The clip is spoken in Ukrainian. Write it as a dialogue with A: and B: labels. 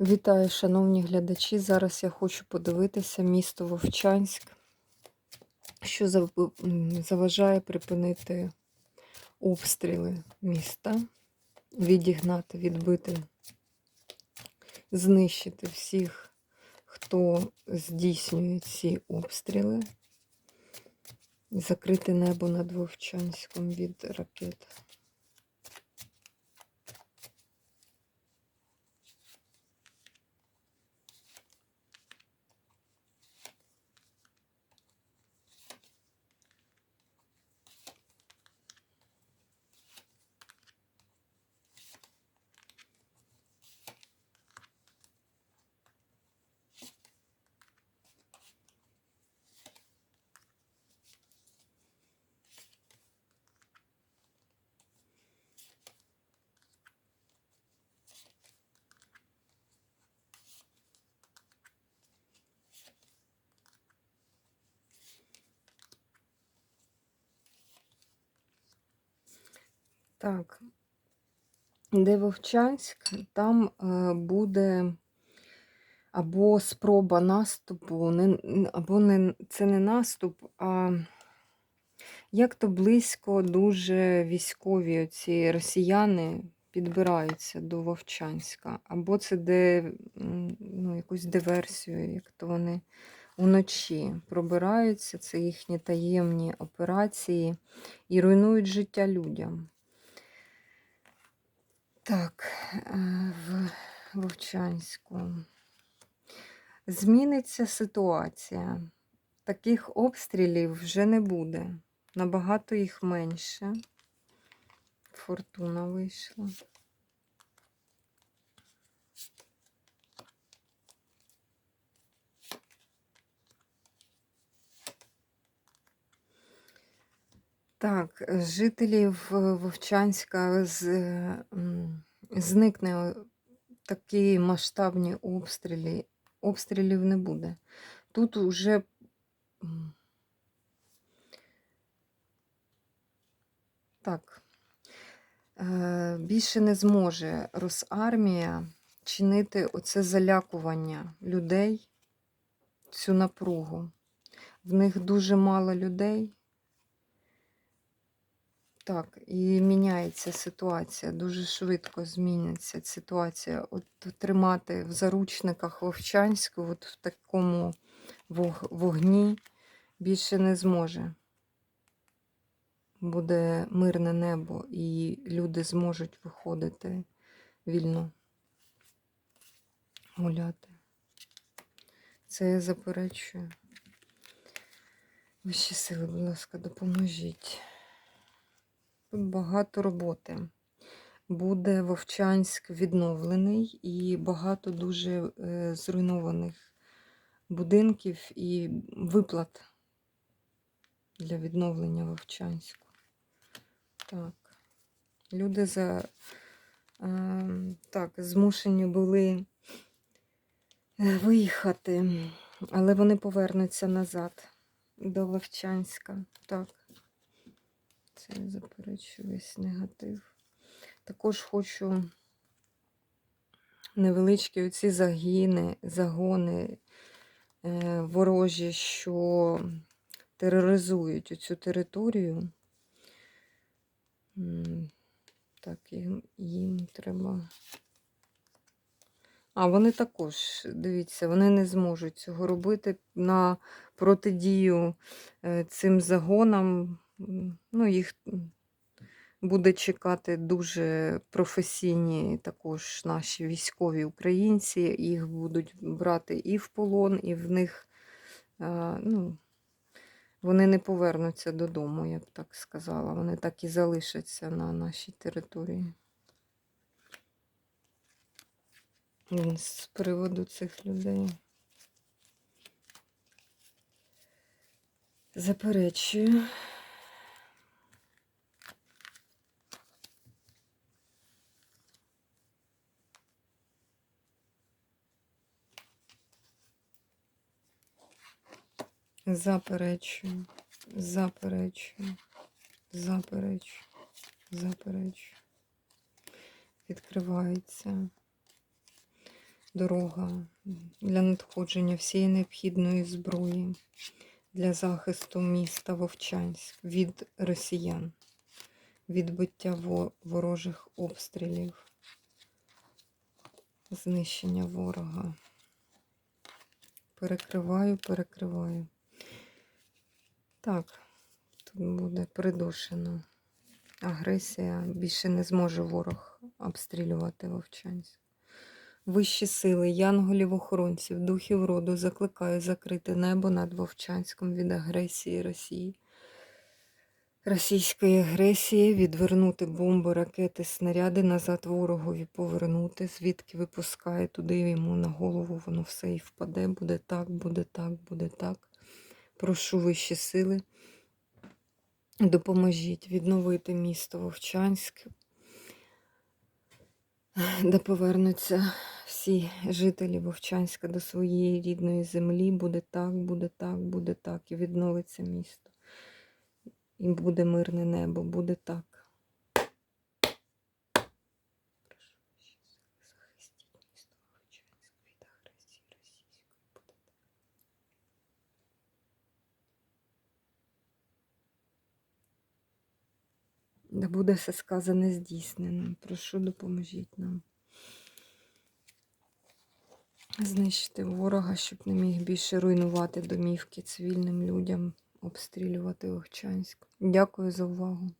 A: Вітаю, шановні глядачі. Зараз я хочу подивитися місто Вовчанськ, що заважає припинити обстріли міста, відігнати, відбити, знищити всіх, хто здійснює ці обстріли, закрити небо над Вовчанськом від ракет. Так, де Вовчанськ, там е, буде або спроба наступу, не, або не, це не наступ, а як то близько дуже військові ці росіяни підбираються до Вовчанська, або це де ну, якусь диверсію, як то вони уночі пробираються, це їхні таємні операції і руйнують життя людям. Так, е, в Вовчанську. Зміниться ситуація. Таких обстрілів вже не буде. Набагато їх менше. Фортуна вийшла. Так, жителів е, Вовчанська з, е, зникне такі масштабні обстріли. Обстрілів не буде. Тут уже так, більше не зможе Росармія чинити оце залякування людей, цю напругу. В них дуже мало людей. Так, і міняється ситуація, дуже швидко зміниться ситуація. От тримати в заручниках Вовчанську, от в такому вог- вогні більше не зможе. Буде мирне небо, і люди зможуть виходити вільно гуляти. Це я заперечую. Вищі сили, будь ласка, допоможіть. Багато роботи. Буде Вовчанськ відновлений і багато дуже е, зруйнованих будинків і виплат для відновлення Вовчанську. Так. Люди за, е, так, змушені були е, виїхати, але вони повернуться назад до Вовчанська. Так. Це я заперечую весь негатив. Також хочу невеличкі оці загіни, загони е, ворожі, що тероризують цю територію. Так, їм, їм треба. А, вони також, дивіться, вони не зможуть цього робити на протидію е, цим загонам. Ну, їх буде чекати дуже професійні також наші військові українці. Їх будуть брати і в полон, і в них е, ну, вони не повернуться додому, я б так сказала. Вони так і залишаться на нашій території. З приводу цих людей. Заперечую. Заперечую, заперечую, заперечую, заперечую. Відкривається. дорога для надходження всієї необхідної зброї для захисту міста Вовчанськ від росіян, відбиття ворожих обстрілів, знищення ворога. Перекриваю, перекриваю. Так, тут буде придушено. Агресія більше не зможе ворог обстрілювати Вовчанськ. Вищі сили, янголів охоронців, духів роду закликаю закрити небо над Вовчанськом від агресії Росії. Російської агресії, відвернути бомби, ракети, снаряди назад ворогові, повернути, звідки випускає туди йому на голову, воно все і впаде. Буде так, буде так, буде так. Прошу вищі сили. Допоможіть відновити місто Вовчанськ, де повернуться всі жителі Вовчанська до своєї рідної землі. Буде так, буде так, буде так. І відновиться місто. І буде мирне небо, буде так. Прошу вищі сили, захистіть місто Вовчанськ від агресії російської. Буде так. Да буде все сказане здійснено. Прошу, допоможіть нам. Знищити ворога, щоб не міг більше руйнувати домівки цивільним людям, обстрілювати Охчанськ. Дякую за увагу.